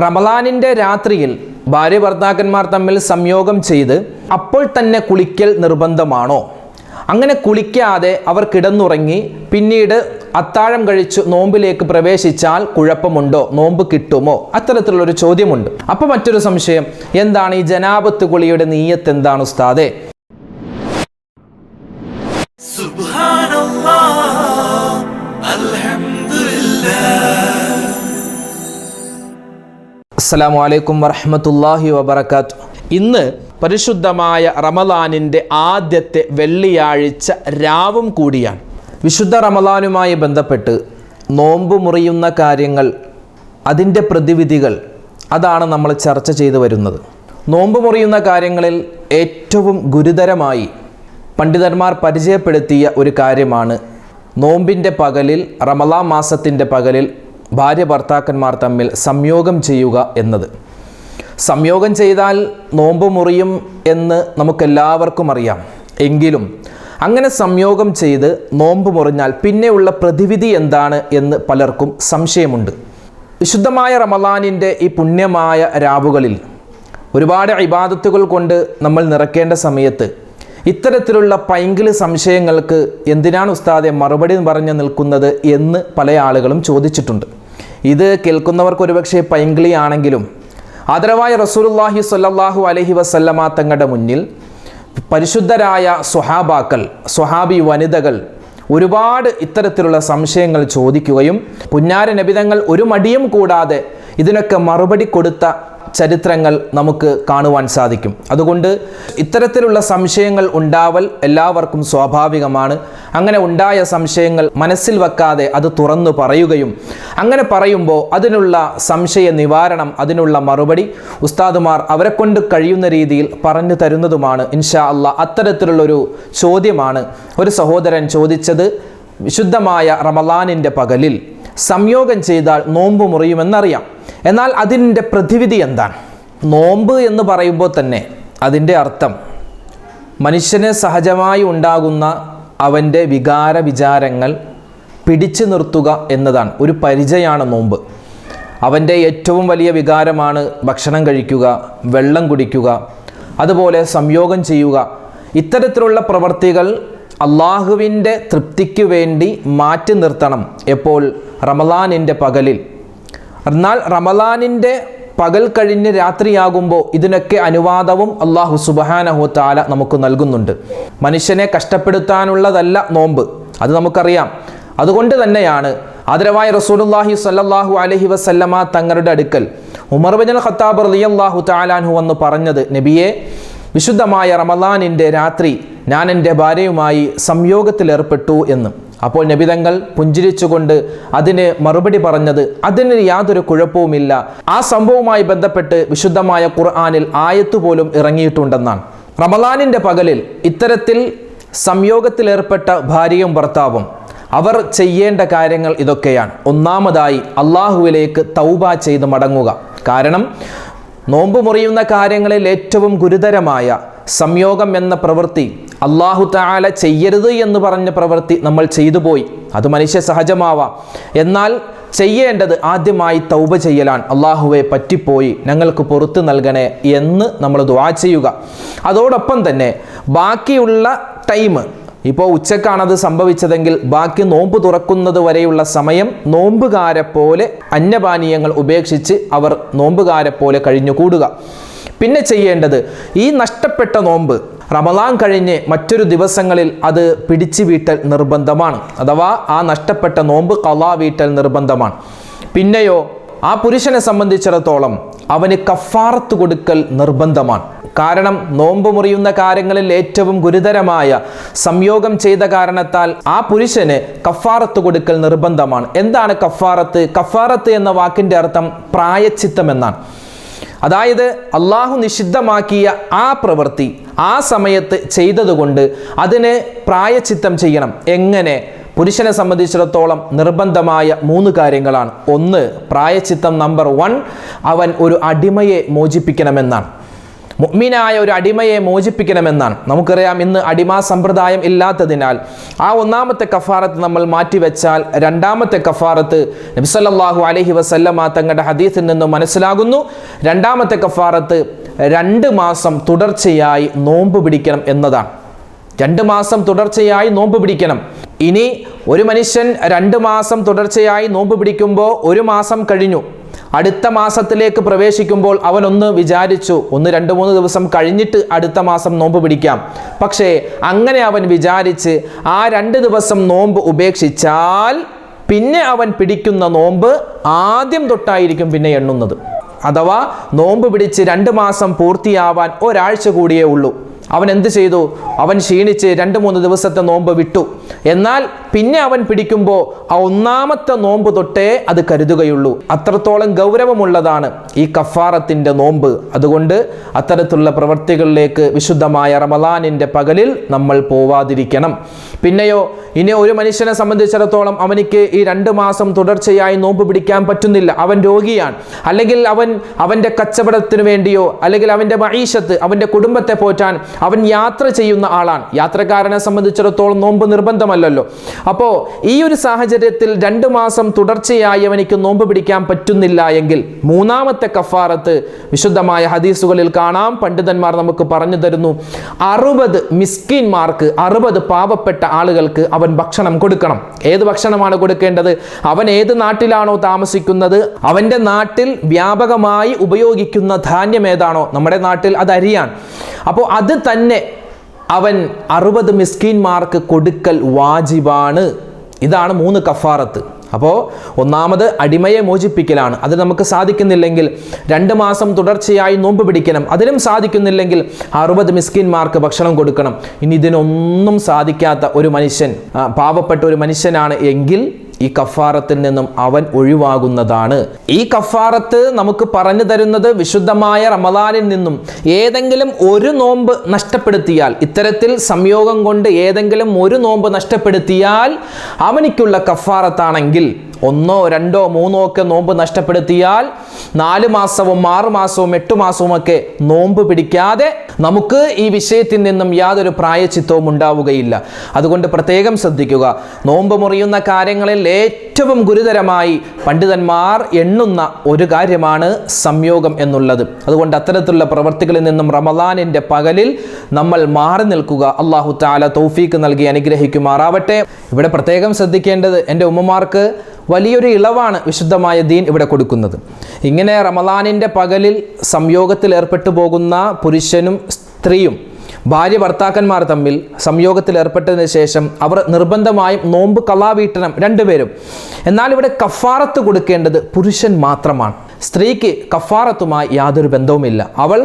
റമലാനിന്റെ രാത്രിയിൽ ഭാര്യ ഭർത്താക്കന്മാർ തമ്മിൽ സംയോഗം ചെയ്ത് അപ്പോൾ തന്നെ കുളിക്കൽ നിർബന്ധമാണോ? അങ്ങനെ കുളിക്കാതെ അവർ കിടന്നുറങ്ങി പിന്നീട് അത്താഴം കഴിച്ചു നോമ്പിലേക്ക് പ്രവേശിച്ചാൽ കുഴപ്പമുണ്ടോ? നോമ്പ് കിട്ടുമോ? അത്തരത്തിലുള്ളൊരു ചോദ്യമുണ്ട്. അപ്പോൾ മറ്റൊരു സംശയം എന്താണ് ഈ ജനാപത്ത് കുളിയുടെ നീയത്ത് എന്താണ് ഉസ്താദേ? അസ്സലാമു വലൈക്കും വറഹ്മത്തുള്ളാഹി വബർക്കാത്തു ഇന്ന് പരിശുദ്ധമായ റമലാനിന്റെ ആദ്യത്തെ വെള്ളിയാഴ്ച രാവും കൂടിയാണ്. വിശുദ്ധ റമലാനുമായി ബന്ധപ്പെട്ട് നോമ്പ് മുറിയുന്ന കാര്യങ്ങൾ അതിന്റെ പ്രതിവിധികൾ അതാണ് നമ്മൾ ചർച്ച ചെയ്തു വരുന്നത്. നോമ്പ് മുറിയുന്ന കാര്യങ്ങളിൽ ഏറ്റവും ഗുരുതരമായി പണ്ഡിതന്മാർ പരിചയപ്പെടുത്തിയ ഒരു കാര്യമാണ്. നോമ്പിന്റെ പകലിൽ റമലാ മാസത്തിന്റെ പകലിൽ ഭാര്യ ഭർത്താക്കന്മാർ തമ്മിൽ സംയോഗം ചെയ്യുക എന്നത്. സംയോഗം ചെയ്താൽ നോമ്പ് മുറിയും എന്ന് നമുക്കെല്ലാവർക്കും അറിയാം. എങ്കിലും അങ്ങനെ സംയോഗം ചെയ്ത് നോമ്പ് മുറിഞ്ഞാൽ പിന്നെയുള്ള പ്രതിവിധി എന്താണ് എന്ന് പലർക്കും സംശയമുണ്ട്. വിശുദ്ധമായ റമലാനിന്റെ ഈ പുണ്യമായ രാവുകളിൽ ഒരുപാട് ഇബാദത്തുകൾ കൊണ്ട് നമ്മൾ നിറക്കേണ്ട സമയത്ത് ഇത്തരത്തിലുള്ള പൈങ്കിളി സംശയങ്ങൾക്ക് എന്തിനാണ് ഉസ്താദെ മറുപടി പറഞ്ഞു നിൽക്കുന്നത് എന്ന് പല ആളുകളും ചോദിച്ചിട്ടുണ്ട്. ഇത് കേൾക്കുന്നവർക്ക് ഒരുപക്ഷെ പൈങ്കിളിയാണെങ്കിലും ആദരവായ റസൂലുള്ളാഹി സ്വല്ലല്ലാഹു അലൈഹി വസല്ലമ തങ്ങളുടെ മുന്നിൽ പരിശുദ്ധരായ സ്വഹാബാക്കൾ സ്വഹാബി വനിതകൾ ഒരുപാട് ഇത്തരത്തിലുള്ള സംശയങ്ങൾ ചോദിക്കുകയും പുന്നാര നബിതങ്ങൾ ഒരു മടിയും കൂടാതെ ഇതിനൊക്കെ മറുപടി കൊടുത്ത ചരിത്രങ്ങൾ നമുക്ക് കാണുവാൻ സാധിക്കും. അതുകൊണ്ട് ഇത്തരത്തിലുള്ള സംശയങ്ങൾ ഉണ്ടാവൽ എല്ലാവർക്കും സ്വാഭാവികമാണ്. അങ്ങനെ ഉണ്ടായ സംശയങ്ങൾ മനസ്സിൽ വെക്കാതെ അത് തുറന്നു പറയുകയും അങ്ങനെ പറയുമ്പോൾ അതിനുള്ള സംശയ നിവാരണം അതിനുള്ള മറുപടി ഉസ്താദുമാർ അവരെ കൊണ്ട് കഴിയുന്ന രീതിയിൽ പറഞ്ഞു തരുന്നതുമാണ് ഇൻഷാ അല്ല അത്തരത്തിലുള്ളൊരു ചോദ്യമാണ് ഒരു സഹോദരൻ ചോദിച്ചത് വിശുദ്ധമായ റമലാനിന്റെ പകലിൽ സംയോഗം ചെയ്താൽ നോമ്പ് മുറിയുമെന്നറിയാം. എന്നാൽ അതിന്റെ പ്രതിവിധി എന്താണ്? നോമ്പ് എന്ന് പറയുമ്പോൾ തന്നെ അതിന്റെ അർത്ഥം മനുഷ്യന് സഹജമായി ഉണ്ടാകുന്ന അവന്റെ വികാര വിചാരങ്ങൾ പിടിച്ചു നിർത്തുക എന്നതാണ്. ഒരു പരിചയമാണ് നോമ്പ്. അവന്റെ ഏറ്റവും വലിയ വികാരമാണ് ഭക്ഷണം കഴിക്കുക വെള്ളം കുടിക്കുക അതുപോലെ സംയോഗം ചെയ്യുക. ഇത്തരത്തിലുള്ള പ്രവർത്തികൾ അള്ളാഹുവിന്റെ തൃപ്തിക്ക് വേണ്ടി മാറ്റി നിർത്തണം. എപ്പോൾ? റമലാനിന്റെ പകലിൽ. എന്നാൽ റമലാനിന്റെ പകൽ കഴിഞ്ഞ് രാത്രിയാകുമ്പോൾ ഇതിനൊക്കെ അനുവാദവും അള്ളാഹു സുബഹാനഹു താല നമുക്ക് നൽകുന്നുണ്ട്. മനുഷ്യനെ കഷ്ടപ്പെടുത്താനുള്ളതല്ല നോമ്പ്. അത് നമുക്കറിയാം. അതുകൊണ്ട് തന്നെയാണ് ആദരവായ റസൂലുള്ളാഹി സല്ലാഹു അലഹി വസല്ലമ തങ്ങളുടെ അടുക്കൽ ഉമർ ബിൻ ഖത്താബ് റളിയല്ലാഹു താലാൻഹു വന്ന് പറഞ്ഞത് നബിയെ വിശുദ്ധമായ റമലാനിന്റെ രാത്രി ഞാൻ എന്റെ ഭാര്യയുമായി സംയോഗത്തിലേർപ്പെട്ടു എന്ന്. അപ്പോൾ നബിതങ്ങൾ പുഞ്ചിരിച്ചുകൊണ്ട് അതിന് മറുപടി പറഞ്ഞത് അതിന് യാതൊരു കുഴപ്പവുമില്ല. ആ സംഭവവുമായി ബന്ധപ്പെട്ട് വിശുദ്ധമായ ഖുർആാനിൽ ആയത്ത് പോലും ഇറങ്ങിയിട്ടുണ്ടെന്നാണ്. റമലാനിന്റെ പകലിൽ ഇത്തരത്തിൽ സംയോഗത്തിലേർപ്പെട്ട ഭാര്യയും ഭർത്താവും അവർ ചെയ്യേണ്ട കാര്യങ്ങൾ ഇതൊക്കെയാണ്. ഒന്നാമതായി അള്ളാഹുവിലേക്ക് തൗബ ചെയ്ത് മടങ്ങുക. കാരണം നോമ്പ് മുറിയുന്ന കാര്യങ്ങളിൽ ഏറ്റവും ഗുരുതരമായ സംയോഗം എന്ന പ്രവൃത്തി അള്ളാഹു താല ചെയ്യരുത് എന്ന് പറഞ്ഞ പ്രവൃത്തി നമ്മൾ ചെയ്തു പോയി. അത് മനുഷ്യ സഹജമാവാം. എന്നാൽ ചെയ്യേണ്ടത് ആദ്യമായി തൗബ ചെയ്യലാണ്. അള്ളാഹുവെ പറ്റിപ്പോയി. ഞങ്ങൾക്ക് പുറത്തു നൽകണേ എന്ന് നമ്മൾ ദ്വാ ചെയ്യുക. അതോടൊപ്പം തന്നെ ബാക്കിയുള്ള ടൈം ഇപ്പോൾ ഉച്ചക്കാണത് സംഭവിച്ചതെങ്കിൽ ബാക്കി നോമ്പ് തുറക്കുന്നത് വരെയുള്ള സമയം നോമ്പുകാരെ പോലെ അന്നപാനീയങ്ങൾ ഉപേക്ഷിച്ച് അവർ നോമ്പുകാരെ പോലെ കഴിഞ്ഞുകൂടുക. പിന്നെ ചെയ്യേണ്ടത് ഈ നഷ്ടപ്പെട്ട നോമ്പ് റമലാൻ കഴിഞ്ഞ് മറ്റൊരു ദിവസങ്ങളിൽ അത് പിടിച്ചു വീട്ടൽ നിർബന്ധമാണ്. അഥവാ ആ നഷ്ടപ്പെട്ട നോമ്പ് കലാ വീട്ടൽ നിർബന്ധമാണ്. പിന്നെയോ ആ പുരുഷനെ സംബന്ധിച്ചിടത്തോളം അവന് കഫാറത്ത് കൊടുക്കൽ നിർബന്ധമാണ്. കാരണം നോമ്പ് മുറിയുന്ന കാര്യങ്ങളിൽ ഏറ്റവും ഗുരുതരമായ സംയോഗം ചെയ്ത കാരണത്താൽ ആ പുരുഷന് കഫാറത്ത് കൊടുക്കൽ നിർബന്ധമാണ്. എന്താണ് കഫാറത്ത്? കഫാറത്ത് എന്ന വാക്കിന്റെ അർത്ഥം പ്രായച്ചിത്തം എന്നാണ്. അതായത് അള്ളാഹു നിഷിദ്ധമാക്കിയ ആ പ്രവൃത്തി ആ സമയത്ത് ചെയ്തതുകൊണ്ട് അതിന് പ്രായച്ചിത്തം ചെയ്യണം. എങ്ങനെ? പുരുഷനെ സംബന്ധിച്ചിടത്തോളം നിർബന്ധമായ മൂന്ന് കാര്യങ്ങളാണ്. ഒന്ന് പ്രായച്ചിത്തം നമ്പർ വൺ അവൻ ഒരു അടിമയെ മോചിപ്പിക്കണമെന്നാണ്. മുഅ്മിനായ ഒരു അടിമയെ മോചിപ്പിക്കണമെന്നാണ്. നമുക്കറിയാം ഇന്ന് അടിമ സമ്പ്രദായം ഇല്ലാത്തതിനാൽ ആ ഒന്നാമത്തെ കഫാറത്ത് നമ്മൾ മാറ്റിവെച്ചാൽ രണ്ടാമത്തെ കഫാറത്ത് നബിസല്ലാഹു അലഹി വസല്ലമ തങ്ങളുടെ ഹദീസിൽ നിന്നും മനസ്സിലാകുന്നു. രണ്ടാമത്തെ കഫാറത്ത് രണ്ട് മാസം തുടർച്ചയായി നോമ്പ് പിടിക്കണം എന്നതാണ്. രണ്ട് മാസം തുടർച്ചയായി നോമ്പ് പിടിക്കണം. ഇനി ഒരു മനുഷ്യൻ രണ്ട് മാസം തുടർച്ചയായി നോമ്പ് പിടിക്കുമ്പോൾ ഒരു മാസം കഴിഞ്ഞു. അടുത്ത മാസത്തിലേക്ക് പ്രവേശിക്കുമ്പോൾ അവൻ ഒന്ന് വിചാരിച്ചു ഒന്ന് രണ്ട് മൂന്ന് ദിവസം കഴിഞ്ഞിട്ട് അടുത്ത മാസം നോമ്പ് പിടിക്കാം. പക്ഷേ അങ്ങനെ അവൻ വിചാരിച്ച് ആ രണ്ട് ദിവസം നോമ്പ് ഉപേക്ഷിച്ചാൽ പിന്നെ അവൻ പിടിക്കുന്ന നോമ്പ് ആദ്യം തൊട്ടായിരിക്കും പിന്നെ എണ്ണുന്നത്. അഥവാ നോമ്പ് പിടിച്ച് രണ്ട് മാസം പൂർത്തിയാവാൻ ഒരാഴ്ച കൂടിയേ ഉള്ളൂ. അവൻ എന്ത് ചെയ്തു? അവൻ ക്ഷീണിച്ച് രണ്ട് മൂന്ന് ദിവസത്തെ നോമ്പ് വിട്ടു. എന്നാൽ പിന്നെ അവൻ പിടിക്കുമ്പോൾ ആ ഒന്നാമത്തെ നോമ്പ് തൊട്ടേ അത് കരുതുകയുള്ളൂ. അത്രത്തോളം ഗൗരവമുള്ളതാണ് ഈ കഫാറത്തിന്റെ നോമ്പ്. അതുകൊണ്ട് അത്തരത്തിലുള്ള പ്രവൃത്തികളിലേക്ക് വിശുദ്ധമായ റമലാനിന്റെ പകലിൽ നമ്മൾ പോവാതിരിക്കണം. പിന്നെയോ ഇനി ഒരു മനുഷ്യനെ സംബന്ധിച്ചിടത്തോളം അവനിക്ക് ഈ രണ്ട് മാസം തുടർച്ചയായി നോമ്പ് പിടിക്കാൻ പറ്റുന്നില്ല. അവൻ രോഗിയാണ്. അല്ലെങ്കിൽ അവൻ അവന്റെ കച്ചവടത്തിന് വേണ്ടിയോ അല്ലെങ്കിൽ അവന്റെ മൈഷത്ത് അവന്റെ കുടുംബത്തെ പോറ്റാൻ അവൻ യാത്ര ചെയ്യുന്ന ആളാണ്. യാത്രക്കാരനെ സംബന്ധിച്ചിടത്തോളം നോമ്പ് നിർബന്ധമല്ലല്ലോ. അപ്പോൾ ഈ ഒരു സാഹചര്യത്തിൽ രണ്ട് മാസം തുടർച്ചയായി അവനിക്ക് നോമ്പ് പിടിക്കാൻ പറ്റുന്നില്ല എങ്കിൽ മൂന്നാമത്തെ കഫാറത്ത് വിശുദ്ധമായ ഹദീസുകളിൽ കാണാം. പണ്ഡിതന്മാർ നമുക്ക് പറഞ്ഞു തരുന്നു അറുപത് മിസ്കിന്മാർക്ക് അറുപത് പാവപ്പെട്ട ആളുകൾക്ക് അവൻ ഭക്ഷണം കൊടുക്കണം. ഏത് ഭക്ഷണമാണ് കൊടുക്കേണ്ടത്? അവൻ ഏത് നാട്ടിലാണോ താമസിക്കുന്നത്? അവന്റെ നാട്ടിൽ വ്യാപകമായി ഉപയോഗിക്കുന്ന ധാന്യം ഏതാണോ? നമ്മുടെ നാട്ടിൽ അത് അരിയാണ്. അപ്പോൾ അത് തന്നെ അവൻ അറുപത് മിസ്കീൻമാർക്ക് കൊടുക്കൽ വാജിബാണ്. ഇതാണ് മൂന്ന് കഫാറത്ത്. അപ്പോൾ ഒന്നാമത് അടിമയെ മോചിപ്പിക്കലാണ്. അത് നമുക്ക് സാധിക്കുന്നില്ലെങ്കിൽ രണ്ട് മാസം തുടർച്ചയായി നോമ്പ് പിടിക്കണം. അതിനും സാധിക്കുന്നില്ലെങ്കിൽ അറുപത് മിസ്കിന്മാർക്ക് ഭക്ഷണം കൊടുക്കണം. ഇനി ഇതിനൊന്നും സാധിക്കാത്ത ഒരു മനുഷ്യൻ പാവപ്പെട്ട ഒരു മനുഷ്യനാണ് എങ്കിൽ ഈ കഫാറത്തിൽ നിന്നും അവൻ ഒഴിവാകുന്നതാണ്. ഈ കഫാറത്ത് നമുക്ക് പറഞ്ഞു തരുന്നത് വിശുദ്ധമായ റമദാനിൽ നിന്നും ഏതെങ്കിലും ഒരു നോമ്പ് നഷ്ടപ്പെടുത്തിയാൽ ഇത്തരത്തിൽ സംയോഗം കൊണ്ട് ഏതെങ്കിലും ഒരു നോമ്പ് നഷ്ടപ്പെടുത്തിയാൽ അവനിക്കുള്ള കഫാറത്താണെങ്കിൽ ഒന്നോ രണ്ടോ മൂന്നോ ഒക്കെ നോമ്പ് നഷ്ടപ്പെടുത്തിയാൽ നാല് മാസവും ആറ് മാസവും എട്ട് മാസവും ഒക്കെ നോമ്പ് പിടിക്കാതെ നമുക്ക് ഈ വിഷയത്തിൽ നിന്നും യാതൊരു പ്രായച്ചിത്തവും ഉണ്ടാവുകയില്ല. അതുകൊണ്ട് പ്രത്യേകം ശ്രദ്ധിക്കുക. നോമ്പ് മുറിയുന്ന കാര്യങ്ങളിൽ ഏറ്റവും ഗുരുതരമായി പണ്ഡിതന്മാർ എണ്ണുന്ന ഒരു കാര്യമാണ് സംയോഗം എന്നുള്ളത്. അതുകൊണ്ട് അത്തരത്തിലുള്ള പ്രവർത്തികളിൽ നിന്നും റമദാനിന്റെ പകലിൽ നമ്മൾ മാറി നിൽക്കുക. അള്ളാഹു താല തൗഫീക്ക് നൽകി അനുഗ്രഹിക്കുമാറാവട്ടെ. ഇവിടെ പ്രത്യേകം ശ്രദ്ധിക്കേണ്ടത് എന്റെ ഉമ്മമാർക്ക് വലിയൊരു ഇളവാണ് വിശുദ്ധമായ ദീൻ ഇവിടെ കൊടുക്കുന്നത്. ഇങ്ങനെ റമദാനിന്റെ പകലിൽ സംയോഗത്തിൽ ഏർപ്പെട്ടു പോകുന്ന പുരുഷനും സ്ത്രീയും ഭാര്യ ഭർത്താക്കന്മാർ തമ്മിൽ സംയോഗത്തിൽ ഏർപ്പെട്ടതിന് ശേഷം അവർ നിർബന്ധമായും നോമ്പ് കലാവീട്ടണം രണ്ടുപേരും. എന്നാൽ ഇവിടെ കഫാറത്ത് കൊടുക്കേണ്ടത് പുരുഷൻ മാത്രമാണ്. സ്ത്രീക്ക് കഫാറത്തുമായി യാതൊരു ബന്ധവുമില്ല. അവൾ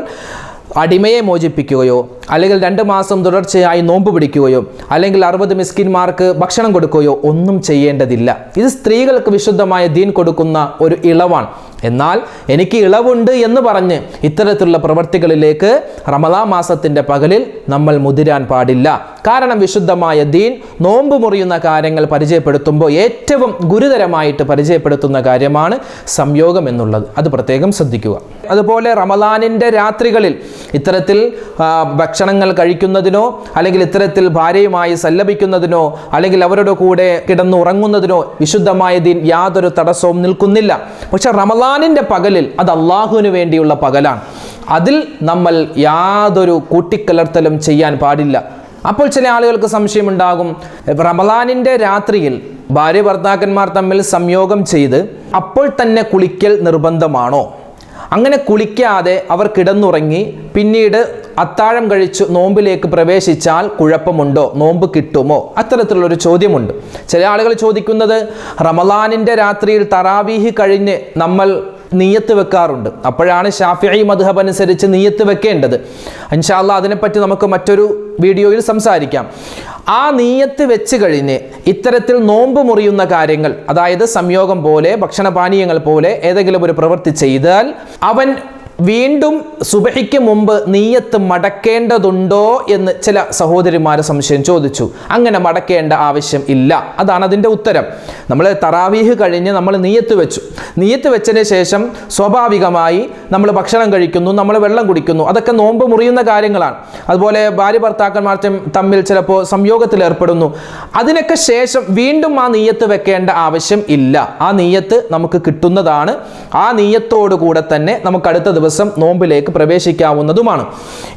അടിമയെ മോചിപ്പിക്കുകയോ അല്ലെങ്കിൽ രണ്ട് മാസം തുടർച്ചയായി നോമ്പ് പിടിക്കുകയോ അല്ലെങ്കിൽ അറുപത് മിസ്കിന്മാർക്ക് ഭക്ഷണം കൊടുക്കുകയോ ഒന്നും ചെയ്യേണ്ടതില്ല. ഇത് സ്ത്രീകൾക്ക് വിശുദ്ധമായ ദീൻ കൊടുക്കുന്ന ഒരു ഇളവാണ്. എന്നാൽ എനിക്ക് ഇളവുണ്ട് എന്ന് പറഞ്ഞ് ഇത്തരത്തിലുള്ള പ്രവർത്തികളിലേക്ക് റമദാ മാസത്തിന്റെ പകലിൽ നമ്മൾ മുതിരാൻ പാടില്ല. കാരണം വിശുദ്ധമായ ദീൻ നോമ്പ് മുറിയുന്ന കാര്യങ്ങൾ പരിചയപ്പെടുത്തുമ്പോൾ ഏറ്റവും ഗുരുതരമായിട്ട് പരിചയപ്പെടുത്തുന്ന കാര്യമാണ് സംയോഗം എന്നുള്ളത്. അത് പ്രത്യേകം ശ്രദ്ധിക്കുക. അതുപോലെ റമദാനിന്റെ രാത്രികളിൽ ഇത്തരത്തിൽ ഭക്ഷണങ്ങൾ കഴിക്കുന്നതിനോ അല്ലെങ്കിൽ ഇത്തരത്തിൽ ഭാര്യയുമായി സല്ലപിക്കുന്നതിനോ അല്ലെങ്കിൽ അവരുടെ കൂടെ കിടന്നുറങ്ങുന്നതിനോ വിശുദ്ധമായ ദീൻ യാതൊരു തടസ്സവും നിൽക്കുന്നില്ല. പക്ഷെ റമദാനിന്റെ പകലിൽ അത് അള്ളാഹുവിന് വേണ്ടിയുള്ള പകലാണ്. അതിൽ നമ്മൾ യാതൊരു കൂട്ടിക്കലർത്തലും ചെയ്യാൻ പാടില്ല. അപ്പോൾ ചില ആളുകൾക്ക് സംശയമുണ്ടാകും. റമദാനിന്റെ രാത്രിയിൽ ഭാര്യ ഭർത്താക്കന്മാർ തമ്മിൽ സംയോഗം ചെയ്ത് അപ്പോൾ തന്നെ കുളിക്കൽ നിർബന്ധമാണോ? അങ്ങനെ കുളിക്കാതെ അവർ കിടന്നുറങ്ങി. പിന്നീട് അത്താഴം കഴിച്ചു നോമ്പിലേക്ക് പ്രവേശിച്ചാൽ കുഴപ്പമുണ്ടോ? നോമ്പ് കിട്ടുമോ? അത്തരത്തിലുള്ളൊരു ചോദ്യമുണ്ട്. ചില ആളുകൾ ചോദിക്കുന്നത് റമലാനിന്റെ രാത്രിയിൽ തറാവീഹ് കഴിഞ്ഞ് നമ്മൾ നീയത്ത് വെക്കാറുണ്ട്. അപ്പോഴാണ് ഷാഫിഈ മധുഹബ് അനുസരിച്ച് നീയത്ത് വെക്കേണ്ടത്. ഇൻഷാല്ല അതിനെപ്പറ്റി നമുക്ക് മറ്റൊരു വീഡിയോയിൽ സംസാരിക്കാം. ആ നീയത്ത് വെച്ച് കഴിഞ്ഞ് ഇത്തരത്തിൽ നോമ്പ് മുറിയുന്ന കാര്യങ്ങൾ അതായത് സംയോഗം പോലെ ഭക്ഷണപാനീയങ്ങൾ പോലെ ഏതെങ്കിലും ഒരു പ്രവൃത്തി ചെയ്താൽ അവൻ വീണ്ടും സുബഹിക്ക് മുമ്പ് നീയത്ത് മടക്കേണ്ടതുണ്ടോ എന്ന് ചില സഹോദരിമാരെ സംശയം ചോദിച്ചു. അങ്ങനെ മടക്കേണ്ട ആവശ്യം ഇല്ല. അതാണ് അതിന്റെ ഉത്തരം. നമ്മൾ തറാവീഹ് കഴിഞ്ഞ് നമ്മൾ നീയത്ത് വെച്ചു. നീയത്ത് വെച്ചതിന് ശേഷം സ്വാഭാവികമായി നമ്മൾ ഭക്ഷണം കഴിക്കുന്നു നമ്മൾ വെള്ളം കുടിക്കുന്നു. അതൊക്കെ നോമ്പ് മുറിയുന്ന കാര്യങ്ങളാണ്. അതുപോലെ ഭാര്യ ഭർത്താക്കന്മാർ തമ്മിൽ ചിലപ്പോൾ സംയോഗത്തിൽ ഏർപ്പെടുന്നു. അതിനൊക്കെ ശേഷം വീണ്ടും ആ നീയത്ത് വെക്കേണ്ട ആവശ്യം ഇല്ല. ആ നീയത്ത് നമുക്ക് കിട്ടുന്നതാണ്. ആ നീയത്തോടു കൂടെ തന്നെ നമുക്ക് അടുത്ത ദിവസം നോമ്പിലേക്ക് പ്രവേശിക്കാവുന്നതുമാണ്.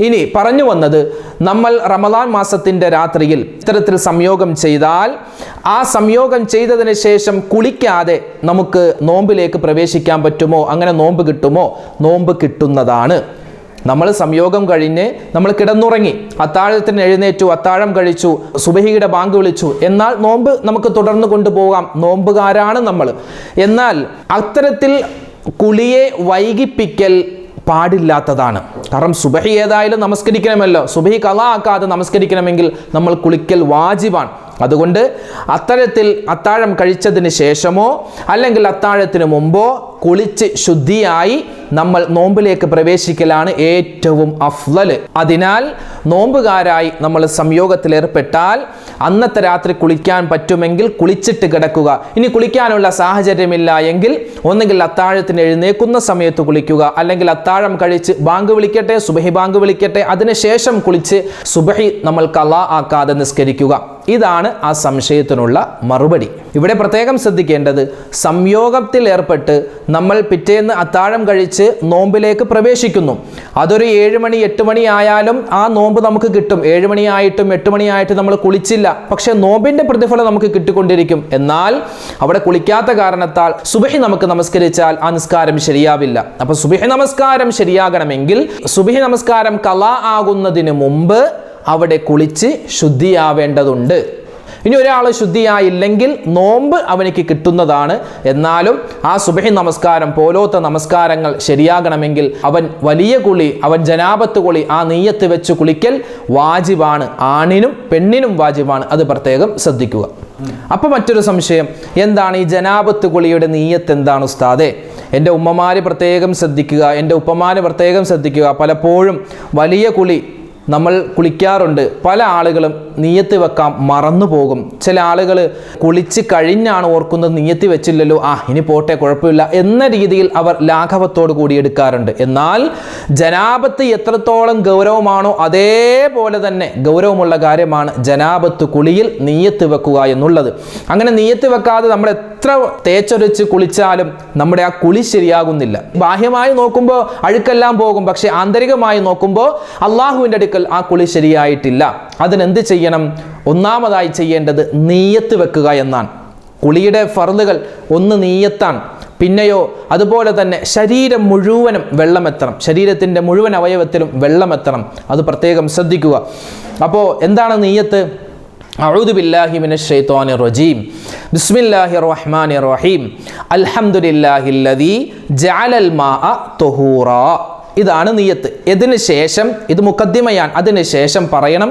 ഇനി പറഞ്ഞു വന്നത് നമ്മൾ റമദാൻ മാസത്തിന്റെ രാത്രിയിൽ ഇത്തരത്തിൽ സംയോഗം ചെയ്താൽ ആ സംയോഗം ചെയ്തതിന് ശേഷം കുളിക്കാതെ നമുക്ക് നോമ്പിലേക്ക് പ്രവേശിക്കാൻ പറ്റുമോ? അങ്ങനെ നോമ്പ് കിട്ടുമോ? നോമ്പ് കിട്ടുന്നതാണ്. നമ്മൾ സംയോഗം കഴിഞ്ഞ് നമ്മൾ കിടന്നുറങ്ങി. അത്താഴത്തിന് എഴുന്നേറ്റു അത്താഴം കഴിച്ചു സുബഹിയുടെ ബാങ്ക് വിളിച്ചു. എന്നാൽ നോമ്പ് നമുക്ക് തുടർന്ന് കൊണ്ടുപോകാം. നോമ്പുകാരാണ് നമ്മൾ. എന്നാൽ അത്തരത്തിൽ കുളിയെ വൈകിപ്പിക്കൽ പാടില്ലാത്തതാണ്. കാരണം സുബഹി ഏതായാലും നമസ്കരിക്കണമല്ലോ. സുബഹി കല ആക്കാതെ നമസ്കരിക്കണമെങ്കിൽ നമ്മൾ കുളിക്കൽ വാജിബാണ്. അതുകൊണ്ട് അത്തരത്തിൽ അത്താഴം കഴിച്ചതിന് ശേഷമോ അല്ലെങ്കിൽ അത്താഴത്തിന് മുമ്പോ കുളിച്ച് ശുദ്ധിയായി നമ്മൾ നോമ്പിലേക്ക് പ്രവേശിക്കലാണ് ഏറ്റവും അഫ്ലല്. അതിനാൽ നോമ്പുകാരായി നമ്മൾ സംയോഗത്തിൽ ഏർപ്പെട്ടാൽ അന്നത്തെ രാത്രി കുളിക്കാൻ പറ്റുമെങ്കിൽ കുളിച്ചിട്ട് കിടക്കുക. ഇനി കുളിക്കാനുള്ള സാഹചര്യമില്ല എങ്കിൽ ഒന്നുകിൽ അത്താഴത്തിന് എഴുന്നേക്കുന്ന സമയത്ത് കുളിക്കുക. അല്ലെങ്കിൽ അത്താഴം കഴിച്ച് ബാങ്ക് വിളിക്കട്ടെ സുബഹി ബാങ്ക് വിളിക്കട്ടെ അതിനുശേഷം കുളിച്ച് സുബഹി നമ്മൾ കല ആക്കാതെ നിസ്കരിക്കുക. ഇതാണ് ആ സംശയത്തിനുള്ള മറുപടി. ഇവിടെ പ്രത്യേകം ശ്രദ്ധിക്കേണ്ടത് സംയോഗത്തിൽ ഏർപ്പെട്ട് നമ്മൾ പിറ്റേന്ന് അത്താഴം കഴിച്ച് നോമ്പിലേക്ക് പ്രവേശിക്കുന്നു. അതൊരു ഏഴ് മണി എട്ട് മണി ആയാലും ആ നോമ്പ് നമുക്ക് കിട്ടും. ഏഴ് മണിയായിട്ടും എട്ട് മണിയായിട്ടും നമ്മൾ കുളിച്ചില്ല. പക്ഷെ നോമ്പിന്റെ പ്രതിഫലം നമുക്ക് കിട്ടിക്കൊണ്ടിരിക്കും. എന്നാൽ അവിടെ കുളിക്കാത്ത കാരണത്താൽ സുബഹി നമുക്ക് നമസ്കരിച്ചാൽ ആ നിസ്കാരം ശരിയാവില്ല. അപ്പൊ സുബഹി നമസ്കാരം ശരിയാകണമെങ്കിൽ സുബഹി നമസ്കാരം കല ആകുന്നതിന് മുമ്പ് അവിടെ കുളിച്ച് ശുദ്ധിയാവേണ്ടതുണ്ട്. ഇനി ഒരാൾ ശുദ്ധിയായില്ലെങ്കിൽ നോമ്പ് അവനിക്ക് കിട്ടുന്നതാണ്. എന്നാലും ആ സുബഹി നമസ്കാരം പോലോത്ത നമസ്കാരങ്ങൾ ശരിയാകണമെങ്കിൽ അവൻ വലിയ കുളി അവൻ ജനാപത്ത് കുളി ആ നെയ്യത്ത് വെച്ച് കുളിക്കൽ വാജിബാണ്. ആണിനും പെണ്ണിനും വാജിബാണ്. അത് പ്രത്യേകം ശ്രദ്ധിക്കുക. അപ്പൊ മറ്റൊരു സംശയം എന്താണ് ഈ ജനാപത്ത് കുളിയുടെ നീയത്ത് എന്താണ് ഉസ്താദെ? എന്റെ ഉമ്മമാര് പ്രത്യേകം ശ്രദ്ധിക്കുക എന്റെ ഉപ്പമാര് പ്രത്യേകം ശ്രദ്ധിക്കുക. പലപ്പോഴും വലിയ കുളി നമ്മൾ കുളിക്കാറുണ്ട്. പല ആളുകളും നീയത്ത് വെക്കാം മറന്നു പോകും. ചില ആളുകൾ കുളിച്ച് കഴിഞ്ഞാണ് ഓർക്കുന്നത് നീയത്തി വെച്ചില്ലല്ലോ ആ ഇനി പോട്ടെ കുഴപ്പമില്ല എന്ന രീതിയിൽ അവർ ലാഘവത്തോട് കൂടി എടുക്കാറുണ്ട്. എന്നാൽ ജനാപത്ത് എത്രത്തോളം ഗൗരവമാണോ അതേപോലെ തന്നെ ഗൗരവമുള്ള കാര്യമാണ് ജനാപത്ത് കുളിയിൽ നീയത്ത് വെക്കുക എന്നുള്ളത്. അങ്ങനെ നീയത്ത് വെക്കാതെ നമ്മൾ എത്ര തേച്ചൊരച്ച് കുളിച്ചാലും നമ്മുടെ ആ കുളി ശരിയാകുന്നില്ല. ബാഹ്യമായി നോക്കുമ്പോൾ അഴുക്കെല്ലാം പോകും പക്ഷെ ആന്തരികമായി നോക്കുമ്പോൾ അള്ളാഹുവിന്റെ അടുക്കൽ ആ കുളി ശരിയായിട്ടില്ല. അതിനെന്ത് ചെയ്യണം? ഒന്നാമതായി ചെയ്യേണ്ടത് നീയത്ത് വെക്കുക എന്നാണ് കുളിയുടെ ഫറുതുകൾ ഒന്ന് നീയത്താണ് പിന്നെയോ അതുപോലെ തന്നെ ശരീരം മുഴുവനും വെള്ളമെത്തണം ശരീരത്തിൻ്റെ മുഴുവൻ അവയവത്തിലും വെള്ളമെത്തണം അത് പ്രത്യേകം ശ്രദ്ധിക്കുക അപ്പോൾ എന്താണ് നീയത്ത് أعوذ بالله من الشيطان الرجيم بسم الله الرحمن الرحيم الحمد لله الذي جعل الماء طهورا ഇതാണ് നീയത്ത്. ഇതിന് ശേഷം ഇത് മുക്കദ്ദിമയാൻ അതിന് ശേഷം പറയണം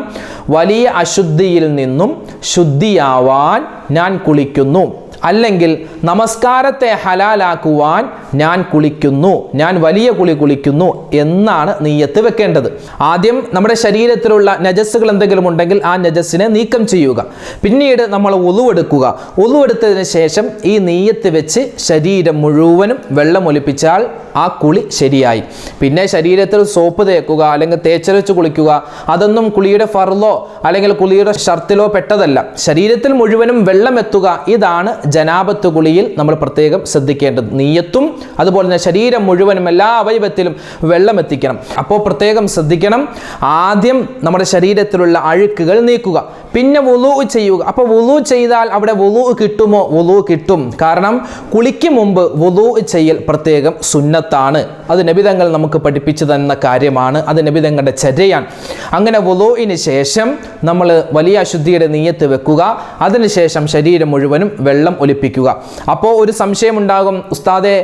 വലിയ അശുദ്ധിയിൽ നിന്നും ശുദ്ധിയാവാൻ ഞാൻ കുളിക്കുന്നു. അല്ലെങ്കിൽ നമസ്കാരത്തെ ഹലാലാക്കുവാൻ ഞാൻ കുളിക്കുന്നു ഞാൻ വലിയ കുളി കുളിക്കുന്നു എന്നാണ് നീയത്ത് വെക്കേണ്ടത്. ആദ്യം നമ്മുടെ ശരീരത്തിലുള്ള നജസ്സുകൾ എന്തെങ്കിലും ഉണ്ടെങ്കിൽ ആ നജസ്സിനെ നീക്കം ചെയ്യുക. പിന്നീട് നമ്മൾ ഒതുവെടുക്കുക ഒതുവെടുത്തതിന് ശേഷം ഈ നീയത്ത് വെച്ച് ശരീരം മുഴുവനും വെള്ളം ഒലിപ്പിച്ചാൽ ആ കുളി ശരിയായി. പിന്നെ ശരീരത്തിൽ സോപ്പ് തേക്കുക അല്ലെങ്കിൽ തേച്ചരച്ച് കുളിക്കുക. അതൊന്നും കുളിയുടെ ഫർലോ അല്ലെങ്കിൽ കുളിയുടെ ഷർത്തിലോ പെട്ടതല്ല. ശരീരത്തിൽ മുഴുവനും വെള്ളം എത്തുക ഇതാണ് ജനാപത്ത് കുളിയിൽ നമ്മൾ പ്രത്യേകം ശ്രദ്ധിക്കേണ്ടത് നീയത്തും അതുപോലെ തന്നെ ശരീരം മുഴുവനും എല്ലാ അവയവത്തിലും വെള്ളം എത്തിക്കണം. അപ്പോൾ പ്രത്യേകം ശ്രദ്ധിക്കണം. ആദ്യം നമ്മുടെ ശരീരത്തിലുള്ള അഴുക്കുകൾ നീക്കുക. പിന്നെ വുളു ചെയ്യുക. അപ്പോൾ വുളു ചെയ്താൽ അവിടെ വുളു കിട്ടുമോ? വുളു കിട്ടും. കാരണം കുളിക്ക് മുമ്പ് വുളു ചെയ്യൽ പ്രത്യേകം സുന്നത്താണ്. അത് നബിതങ്ങൾ നമുക്ക് പഠിപ്പിച്ചു തന്ന കാര്യമാണ്. അത് നബിതങ്ങളുടെ ചര്യയാണ്. അങ്ങനെ വുളുവിന് ശേഷം നമ്മൾ വലിയ അശുദ്ധിയുടെ നീയത്ത് വെക്കുക. അതിനുശേഷം ശരീരം മുഴുവനും വെള്ളം ഒലിപ്പിക്കുക. അപ്പോൾ ഒരു സംശയം ഉണ്ടാകും ഉസ്താദെ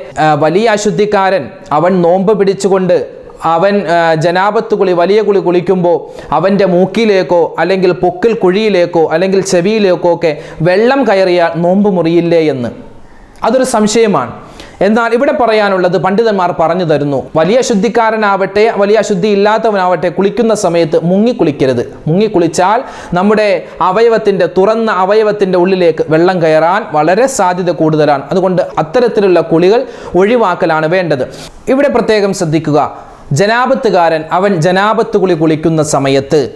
വലിയ അശുദ്ധിക്കാരൻ അവൻ നോമ്പ് പിടിച്ചുകൊണ്ട് അവൻ ജനാപത്ത് കുളി വലിയ കുളി കുളിക്കുമ്പോൾ അവന്റെ മൂക്കിലേക്കോ അല്ലെങ്കിൽ പൊക്കിൽ കുഴിയിലേക്കോ അല്ലെങ്കിൽ ചെവിയിലേക്കോ ഒക്കെ വെള്ളം കയറിയാൽ നോമ്പ് മുറിയില്ലേ എന്ന്. അതൊരു സംശയമാണ്. എന്നാൽ ഇവിടെ പറയാനുള്ളത് പണ്ഡിതന്മാർ പറഞ്ഞു തരുന്നു വലിയ ശുദ്ധിക്കാരനാവട്ടെ വലിയ ശുദ്ധി ഇല്ലാത്തവനാവട്ടെ കുളിക്കുന്ന സമയത്ത് മുങ്ങി കുളിക്കരുത്. മുങ്ങി കുളിച്ചാൽ നമ്മുടെ അവയവത്തിന്റെ തുറന്ന അവയവത്തിന്റെ ഉള്ളിലേക്ക് വെള്ളം കയറാൻ വളരെ സാധ്യത കൂടുതലാണ്. അതുകൊണ്ട് അത്തരത്തിലുള്ള കുളികൾ ഒഴിവാക്കലാണ് വേണ്ടത്. ഇവിടെ പ്രത്യേകം ശ്രദ്ധിക്കുക ജനാപത്തുകാരൻ അവൻ ജനാപത്ത് കുളി കുളിക്കുന്ന സമയത്ത്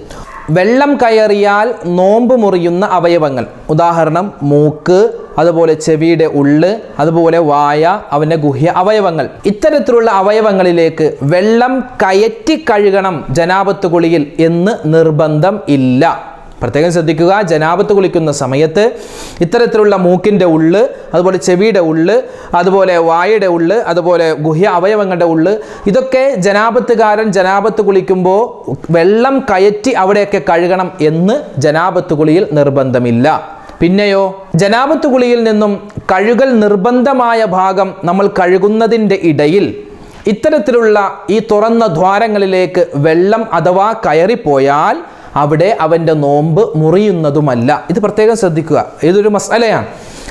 വെള്ളം കയറിയാൽ നോമ്പ് മുറിയുന്ന അവയവങ്ങൾ. ഉദാഹരണം മൂക്ക് അതുപോലെ ചെവിയുടെ ഉള്ള് അതുപോലെ വായ അവന്റെ ഗുഹ്യ അവയവങ്ങൾ. ഇത്തരത്തിലുള്ള അവയവങ്ങളിലേക്ക് വെള്ളം കയറ്റി കഴുകണം ജനാപത്ത് കുളിയിൽ എന്ന് നിർബന്ധം ഇല്ല. പ്രത്യേകം ശ്രദ്ധിക്കുക. ജനാപത്ത് കുളിക്കുന്ന സമയത്ത് ഇത്തരത്തിലുള്ള മൂക്കിന്റെ ഉള്ള് അതുപോലെ ചെവിയുടെ ഉള്ള് അതുപോലെ വായയുടെ ഉള്ള് അതുപോലെ ഗുഹ്യ അവയവങ്ങളുടെ ഉള്ള് ഇതൊക്കെ ജനാപത്തുകാരൻ ജനാപത്ത് കുളിക്കുമ്പോൾ വെള്ളം കയറ്റി അവിടെയൊക്കെ കഴുകണം എന്ന് ജനാപത്ത് കുളിയിൽ നിർബന്ധമില്ല. പിന്നെയോ ജനാപത്ത് കുളിയിൽ നിന്നും കഴുകൽ നിർബന്ധമായ ഭാഗം നമ്മൾ കഴുകുന്നതിന്റെ ഇടയിൽ ഇത്തരത്തിലുള്ള ഈ തുറന്ന ദ്വാരങ്ങളിലേക്ക് വെള്ളം അഥവാ കയറിപ്പോയാൽ അവിടെ അവന്റെ നോമ്പ് മുറിയുന്നതുമല്ല. ഇത് പ്രത്യേകം ശ്രദ്ധിക്കുക. ഇതൊരു മസാലയാണ്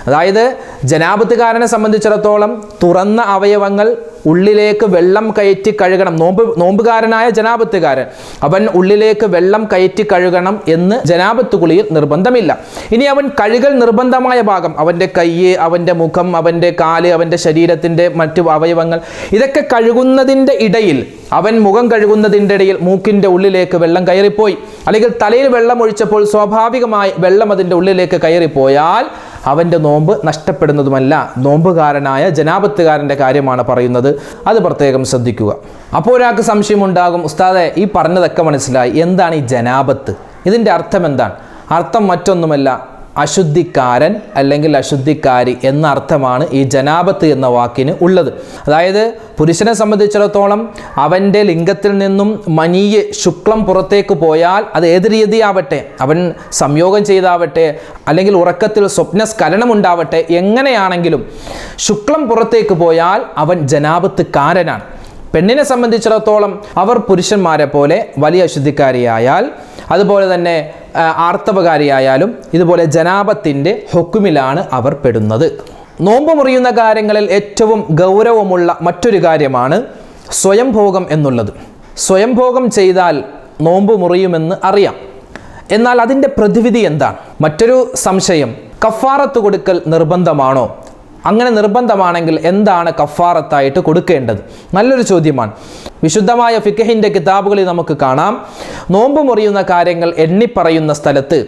അതായത് ജനാപത്തുകാരനെ സംബന്ധിച്ചിടത്തോളം തുറന്ന അവയവങ്ങൾ ഉള്ളിലേക്ക് വെള്ളം കയറ്റി കഴുകണം. നോമ്പ് നോമ്പുകാരനായ ജനാപത്തുകാരൻ അവൻ ഉള്ളിലേക്ക് വെള്ളം കയറ്റി കഴുകണം എന്ന് ജനാപത്ത് കുളിയിൽ നിർബന്ധമില്ല. ഇനി അവൻ കഴുകൽ നിർബന്ധമായ ഭാഗം അവന്റെ കയ്യ് അവന്റെ മുഖം അവന്റെ കാൽ അവന്റെ ശരീരത്തിന്റെ മറ്റു അവയവങ്ങൾ ഇതൊക്കെ കഴുകുന്നതിന്റെ ഇടയിൽ അവൻ മുഖം കഴുകുന്നതിന്റെ ഇടയിൽ മൂക്കിന്റെ ഉള്ളിലേക്ക് വെള്ളം കയറിപ്പോയി. അല്ലെങ്കിൽ തലയിൽ വെള്ളം ഒഴിച്ചപ്പോൾ സ്വാഭാവികമായി വെള്ളം അതിന്റെ ഉള്ളിലേക്ക് കയറിപ്പോയാൽ അവന്റെ നോമ്പ് നഷ്ടപ്പെടുന്നതുമല്ല നോമ്പുകാരനായ ജനാപത്തുകാരന്റെ കാര്യമാണ് പറയുന്നത്. അത് പ്രത്യേകം ശ്രദ്ധിക്കുക. അപ്പോൾ ഒരാൾക്ക് സംശയമുണ്ടാകും ഉസ്താദെ ഈ പറഞ്ഞതൊക്കെ മനസ്സിലായി. എന്താണ് ഈ ജനാപത്ത്? ഇതിന്റെ അർത്ഥം എന്താണ്? അർത്ഥം മറ്റൊന്നുമല്ല. അശുദ്ധിക്കാരൻ അല്ലെങ്കിൽ അശുദ്ധിക്കാരി എന്ന അർത്ഥമാണ് ഈ ജനാപത്ത് എന്ന വാക്കിന് ഉള്ളത്. അതായത് പുരുഷനെ സംബന്ധിച്ചിടത്തോളം അവന്റെ ലിംഗത്തിൽ നിന്നും മനീയ് ശുക്ലം പുറത്തേക്ക് പോയാൽ അത് ഏത് രീതിയാവട്ടെ? അവൻ സംയോഗം ചെയ്താവട്ടെ അല്ലെങ്കിൽ ഉറക്കത്തിൽ സ്വപ്നസ്ഖലനം ഉണ്ടാവട്ടെ എങ്ങനെയാണെങ്കിലും ശുക്ലം പുറത്തേക്ക് പോയാൽ അവൻ ജനാപത്തുകാരനാണ് പെണ്ണിനെ സംബന്ധിച്ചിടത്തോളം അവർ പുരുഷന്മാരെ പോലെ വലിയ അശുദ്ധിക്കാരിയായാൽ അതുപോലെ തന്നെ ആർത്തവകാരിയായാലും ഇതുപോലെ ജനാപത്തിന്റെ ഹുക്കുമിലാണ് അവർ പെടുന്നത്. നോമ്പ് മുറിയുന്ന കാര്യങ്ങളിൽ ഏറ്റവും ഗൗരവമുള്ള മറ്റൊരു കാര്യമാണ് സ്വയംഭോഗം എന്നുള്ളത്. സ്വയംഭോഗം ചെയ്താൽ നോമ്പ് മുറിയുമെന്ന് അറിയാം. എന്നാൽ അതിന്റെ പ്രതിവിധി എന്താണ്? മറ്റൊരു സംശയം കഫാറത്ത് കൊടുക്കൽ നിർബന്ധമാണോ? അങ്ങനെ നിർബന്ധമാണെങ്കിൽ എന്താണ് കഫാറത്തായിട്ട് കൊടുക്കേണ്ടത്? നല്ലൊരു ചോദ്യമാണ്. വിശുദ്ധമായ ഫിക്കഹിന്റെ കിതാബുകളിൽ നമുക്ക് കാണാം. നോമ്പ് മുറിയുന്ന കാര്യങ്ങൾ എണ്ണിപ്പറയുന്ന സ്ഥലത്ത്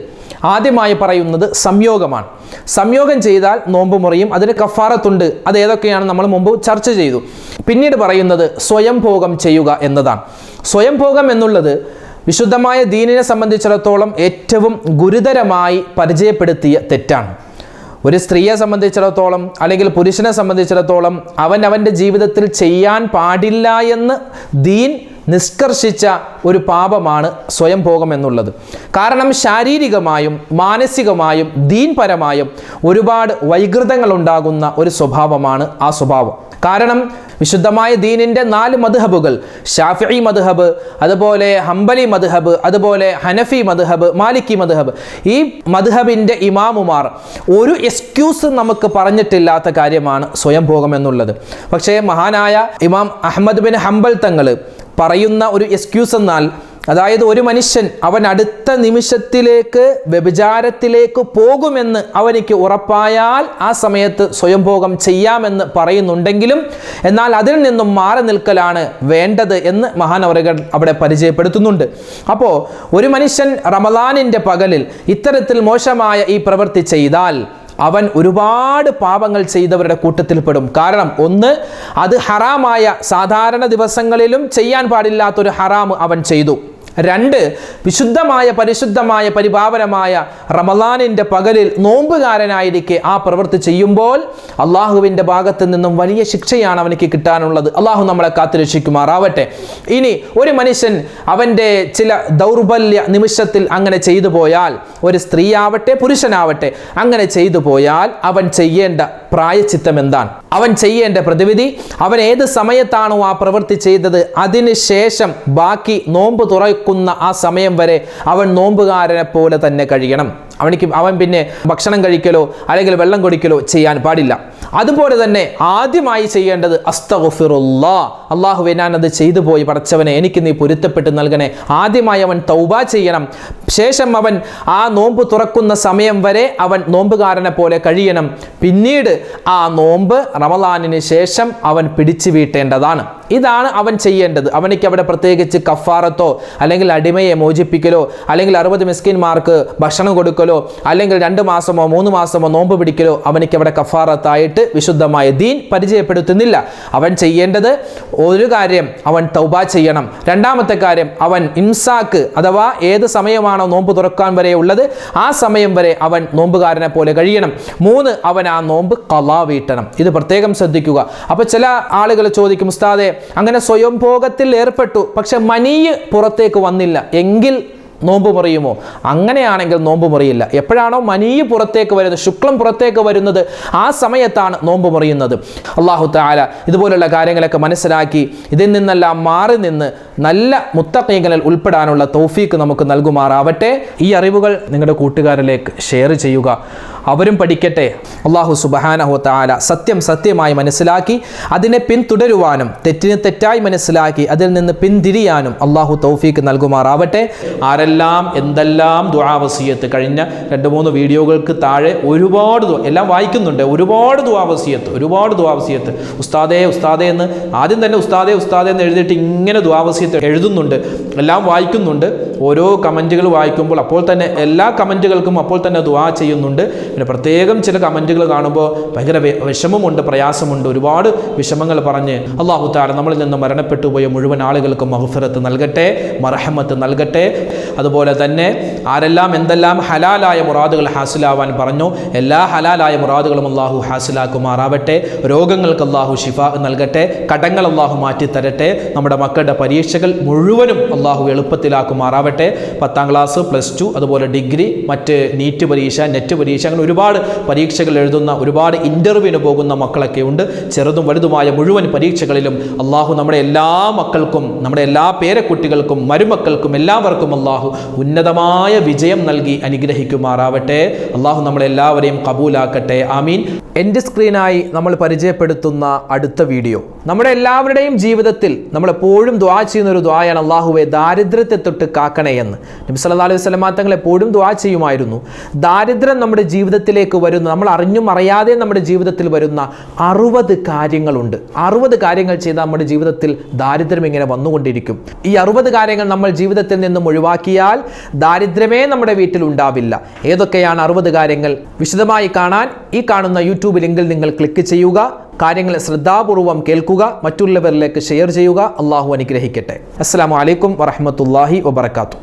ആദ്യമായി പറയുന്നത് സംയോഗമാണ്. സംയോഗം ചെയ്താൽ നോമ്പ് മുറിയും അതിന് കഫാറത്തുണ്ട്. അത് ഏതൊക്കെയാണ് നമ്മൾ മുമ്പ് ചർച്ച ചെയ്തു. പിന്നീട് പറയുന്നത് സ്വയംഭോഗം ചെയ്യുക എന്നതാണ്. സ്വയംഭോഗം എന്നുള്ളത് വിശുദ്ധമായ ദീനിനെ സംബന്ധിച്ചിടത്തോളം ഏറ്റവും ഗുരുതരമായി പരിചയപ്പെടുത്തിയ തെറ്റാണ്. ഒരു സ്ത്രീയെ സംബന്ധിച്ചിടത്തോളം അല്ലെങ്കിൽ പുരുഷനെ സംബന്ധിച്ചിടത്തോളം അവൻ അവന്റെ ജീവിതത്തിൽ ചെയ്യാൻ പാടില്ല എന്ന് ദീൻ നിഷ്കർഷിച്ച ഒരു പാപമാണ് സ്വയംഭോഗം എന്നുള്ളത് കാരണം ശാരീരികമായും മാനസികമായും ദീൻപരമായും ഒരുപാട് വൈകൃതങ്ങൾ ഉണ്ടാകുന്ന ഒരു സ്വഭാവമാണ് ആ സ്വഭാവം. കാരണം വിശുദ്ധമായ ദീനിന്റെ നാല് മധുഹബുകൾ ഷാഫി മധുഹബ് അതുപോലെ ഹംബലി മധുഹബ് അതുപോലെ ഹനഫി മധുഹബ് മാലിക്കി മധുഹബ് ഈ മധുഹബിന്റെ ഇമാമുമാർ ഒരു എക്സ്ക്യൂസ് നമുക്ക് പറഞ്ഞിട്ടില്ലാത്ത കാര്യമാണ് സ്വയംഭോഗം എന്നുള്ളത് പക്ഷേ മഹാനായ ഇമാം അഹമ്മദ് ബിൻ ഹംബൽ തങ്ങൾ പറയുന്ന ഒരു എക്സ്ക്യൂസ് എന്നാൽ അതായത് ഒരു മനുഷ്യൻ അവൻ അടുത്ത നിമിഷത്തിലേക്ക് വ്യഭിചാരത്തിലേക്ക് പോകുമെന്ന് അവനിക്ക് ഉറപ്പായാൽ ആ സമയത്ത് സ്വയംഭോഗം ചെയ്യാമെന്ന് പറയുന്നുണ്ടെങ്കിലും എന്നാൽ അതിൽ നിന്നും മാറി നിൽക്കലാണ് വേണ്ടത് എന്ന് മഹാനവറുകൾ അവിടെ പരിചയപ്പെടുത്തുന്നുണ്ട്. അപ്പോൾ ഒരു മനുഷ്യൻ റമദാനിന്റെ പകലിൽ ഇത്തരത്തിൽ മോശമായ ഈ പ്രവൃത്തി ചെയ്താൽ അവൻ ഒരുപാട് പാപങ്ങൾ ചെയ്തവരുടെ കൂട്ടത്തിൽപ്പെടും. കാരണം ഒന്ന് അത് ഹറാമായ സാധാരണ ദിവസങ്ങളിലും ചെയ്യാൻ പാടില്ലാത്തൊരു ഹറാം അവൻ ചെയ്തു. രണ്ട് വിശുദ്ധമായ പരിശുദ്ധമായ പരിപാവനമായ റമലാനിന്റെ പകലിൽ നോമ്പുകാരനായിരിക്കെ ആ പ്രവൃത്തി ചെയ്യുമ്പോൾ അള്ളാഹുവിന്റെ ഭാഗത്ത് നിന്നും വലിയ ശിക്ഷയാണ് അവനക്ക് കിട്ടാനുള്ളത്. അള്ളാഹു നമ്മളെ കാത്തുരക്ഷിക്കുമാറാവട്ടെ ഇനി ഒരു മനുഷ്യൻ അവന്റെ ചില ദൗർബല്യ നിമിഷത്തിൽ അങ്ങനെ ചെയ്തു പോയാൽ ഒരു സ്ത്രീയാവട്ടെ പുരുഷനാവട്ടെ അങ്ങനെ ചെയ്തു പോയാൽ അവൻ ചെയ്യേണ്ട പ്രായച്ചിത്തം എന്താണ്? അവൻ ചെയ്യേണ്ട പ്രതിവിധി അവൻ ഏത് സമയത്താണോ ആ പ്രവൃത്തി ചെയ്തത് അതിനുശേഷം ബാക്കി നോമ്പ് തുറക്കുന്ന ആ സമയം വരെ അവൻ നോമ്പുകാരനെ പോലെ തന്നെ കഴിയണം. അവനിക്ക് അവൻ പിന്നെ ഭക്ഷണം കഴിക്കലോ അല്ലെങ്കിൽ വെള്ളം കുടിക്കലോ ചെയ്യാൻ പാടില്ല. അതുപോലെ തന്നെ ആദ്യമായി ചെയ്യേണ്ടത് അസ്തഗുഫിറുല്ലാ. അള്ളാഹുവെ ഞാൻ അത് ചെയ്തു പോയി. പടച്ചവനെ എനിക്ക് നീ പൊരുത്തപ്പെട്ട് നൽകണേ. ആദ്യമായി അവൻ തൗബ ചെയ്യണം. ശേഷം അവൻ ആ നോമ്പ് തുറക്കുന്ന സമയം വരെ അവൻ നോമ്പുകാരനെ പോലെ കഴിയണം. പിന്നീട് ആ നോമ്പ് റമലാനിന് ശേഷം അവൻ പിടിച്ചു വീട്ടേണ്ടതാണ്. ഇതാണ് അവൻ ചെയ്യേണ്ടത്. അവനിക്ക് അവിടെ പ്രത്യേകിച്ച് കഫാറത്തോ അല്ലെങ്കിൽ അടിമയെ മോചിപ്പിക്കലോ അല്ലെങ്കിൽ അറുപത് മിസ്കിന്മാർക്ക് ഭക്ഷണം കൊടുക്കലോ അല്ലെങ്കിൽ രണ്ട് മാസമോ മൂന്ന് മാസമോ നോമ്പ് പിടിക്കലോ അവനിക്ക് അവിടെ കഫാറത്തായിട്ട് വിശുദ്ധമായ ദീൻ പരിചയപ്പെടുത്തുന്നില്ല. അവൻ ചെയ്യേണ്ടത് ഒരു കാര്യം അവൻ തൗബ ചെയ്യണം. രണ്ടാമത്തെ കാര്യം അവൻ ഇംസാക്ക് അഥവാ ഏത് സമയമാണോ നോമ്പ് തുറക്കാൻ വരെ ഉള്ളത് ആ സമയം വരെ അവൻ നോമ്പുകാരനെ പോലെ കഴിയണം. മൂന്ന് അവൻ ആ നോമ്പ് കലാ വീട്ടണം. ഇത് പ്രത്യേകം ശ്രദ്ധിക്കുക. അപ്പോൾ ചില ആളുകൾ ചോദിക്കും ഉസ്താദെ അങ്ങനെ സ്വയംഭോഗത്തിൽ ഏർപ്പെട്ടു പക്ഷെ മനീ പുറത്തേക്ക് വന്നില്ല. എങ്കിൽ നോമ്പ് മുറിയുമോ? അങ്ങനെയാണെങ്കിൽ നോമ്പ് മുറിയില്ല. എപ്പോഴാണോ മനീയ് പുറത്തേക്ക് വരുന്നത് ശുക്ലം പുറത്തേക്ക് വരുന്നത് ആ സമയത്താണ് നോമ്പ് മുറിയുന്നത്. അള്ളാഹു താല ഇതുപോലുള്ള കാര്യങ്ങളൊക്കെ മനസ്സിലാക്കി ഇതിൽ നിന്നെല്ലാം മാറി നിന്ന് നല്ല മുത്തക്കൈകളിൽ ഉൾപ്പെടാനുള്ള തൗഫീക്ക് നമുക്ക് നൽകുമാറാവട്ടെ. ഈ അറിവുകൾ നിങ്ങളുടെ കൂട്ടുകാരിലേക്ക് ഷെയർ ചെയ്യുക. അവരും പഠിക്കട്ടെ. അള്ളാഹു സുബഹാനഹു താല സത്യം സത്യമായി മനസ്സിലാക്കി അതിനെ പിന്തുടരുവാനും തെറ്റിനെ തെറ്റായി മനസ്സിലാക്കി അതിൽ നിന്ന് പിന്തിരിയാനും അള്ളാഹു തൗഫീക്ക് നൽകുമാറാവട്ടെ. ആരെല്ലാം എന്തെല്ലാം ദുആവസീയത്ത് കഴിഞ്ഞ രണ്ട് മൂന്ന് വീഡിയോകൾക്ക് താഴെ ഒരുപാട് എല്ലാം വായിക്കുന്നുണ്ട്. ഒരുപാട് ദുആവസീയത്ത് ഒരുപാട് ദുആവസീയത്ത് ഉസ്താദേ ഉസ്താദേ എന്ന് ആദ്യം തന്നെ ഉസ്താദേ ഉസ്താദേ എന്ന് എഴുതിയിട്ട് ഇങ്ങനെ ദുആവസീയത്ത് എഴുതുന്നുണ്ട്. എല്ലാം വായിക്കുന്നുണ്ട്. ഓരോ കമന്റുകൾ വായിക്കുമ്പോൾ അപ്പോൾ തന്നെ എല്ലാ കമന്റുകൾക്കും അപ്പോൾ തന്നെ ദുആ ചെയ്യുന്നുണ്ട്. പിന്നെ പ്രത്യേകം ചില കമന്റുകൾ കാണുമ്പോൾ ഭയങ്കര വിഷമമുണ്ട് പ്രയാസമുണ്ട്. ഒരുപാട് വിഷമങ്ങൾ പറഞ്ഞ് അള്ളാഹു താര നമ്മളിൽ നിന്ന് മരണപ്പെട്ടു പോയ മുഴുവൻ ആളുകൾക്കും മഹഫിറത്ത് നൽകട്ടെ മറഹമത്ത് നൽകട്ടെ. അതുപോലെ തന്നെ ആരെല്ലാം എന്തെല്ലാം ഹലാലായ മുറാദുകൾ ഹാസിലാവാൻ പറഞ്ഞു എല്ലാ ഹലാലായ മുറാദുകളും അള്ളാഹു ഹാസിലാക്കുമാറാവട്ടെ. രോഗങ്ങൾക്ക് അള്ളാഹു ഷിഫ നൽകട്ടെ കടങ്ങൾ അള്ളാഹു മാറ്റി തരട്ടെ നമ്മുടെ മക്കളുടെ പരീക്ഷകൾ മുഴുവനും അള്ളാഹു എളുപ്പത്തിലാക്കുമാറാവട്ടെ. പത്താം ക്ലാസ് പ്ലസ് ടു അതുപോലെ ഡിഗ്രി മറ്റ് നീറ്റ് പരീക്ഷ നെറ്റ് പരീക്ഷ അങ്ങനെ ഒരുപാട് പരീക്ഷകൾ എഴുതുന്ന ഒരുപാട് ഇന്റർവ്യൂവിന് പോകുന്ന മക്കളൊക്കെ ഉണ്ട്. ചെറുതും വലുതുമായ മുഴുവൻ പരീക്ഷകളിലും അള്ളാഹു നമ്മുടെ എല്ലാ മക്കൾക്കും നമ്മുടെ എല്ലാ പേരക്കുട്ടികൾക്കും മരുമക്കൾക്കും എല്ലാവർക്കും അള്ളാഹു ഉന്നതമായ വിജയം നൽകി അനുഗ്രഹിക്കുമാറാവട്ടെ. അള്ളാഹു നമ്മളെല്ലാവരെയും കബൂലാക്കട്ടെ. ആമീൻ. എന്റെ സ്ക്രീനായി നമ്മൾ പരിചയപ്പെടുത്തുന്ന അടുത്ത വീഡിയോ. നമ്മുടെ എല്ലാവരുടെയും ജീവിതത്തിൽ നമ്മൾ എപ്പോഴും ദ്വാ ചെയ്യുന്ന ഒരു ദ്വായാണ് അള്ളാഹുവെ ദാരിദ്ര്യത്തെ തൊട്ട് കാക്കണേ എന്ന്. നബി സല്ലല്ലാഹു അലൈഹി വസല്ലമ തങ്ങൾ എപ്പോഴും ദ്വാ ചെയ്യുമായിരുന്നു. ദാരിദ്ര്യം നമ്മുടെ ജീവിതത്തിലേക്ക് വരുന്ന നമ്മൾ അറിഞ്ഞും അറിയാതെ നമ്മുടെ ജീവിതത്തിൽ വരുന്ന അറുപത് കാര്യങ്ങളുണ്ട്. അറുപത് കാര്യങ്ങൾ ചെയ്താൽ നമ്മുടെ ജീവിതത്തിൽ ദാരിദ്ര്യം ഇങ്ങനെ വന്നുകൊണ്ടിരിക്കും. ഈ അറുപത് കാര്യങ്ങൾ നമ്മൾ ജീവിതത്തിൽ നിന്നും ഒഴിവാക്കിയാൽ ദാരിദ്ര്യമേ നമ്മുടെ വീട്ടിൽ ഉണ്ടാവില്ല. ഏതൊക്കെയാണ് അറുപത് കാര്യങ്ങൾ? വിശദമായി കാണാൻ ഈ കാണുന്ന യൂട്യൂബ് ലിങ്കിൽ നിങ്ങൾ ക്ലിക്ക് ചെയ്യുക. കാര്യങ്ങൾ ശ്രദ്ധാപൂർവം കേൾക്കുക. മറ്റുള്ളവരിലേക്ക് ഷെയർ ചെയ്യുക. അള്ളാഹു അനുഗ്രഹിക്കട്ടെ. അസ്സാം വലൈക്കും വറഹമത്തല്ലാഹി വബർക്കാത്തു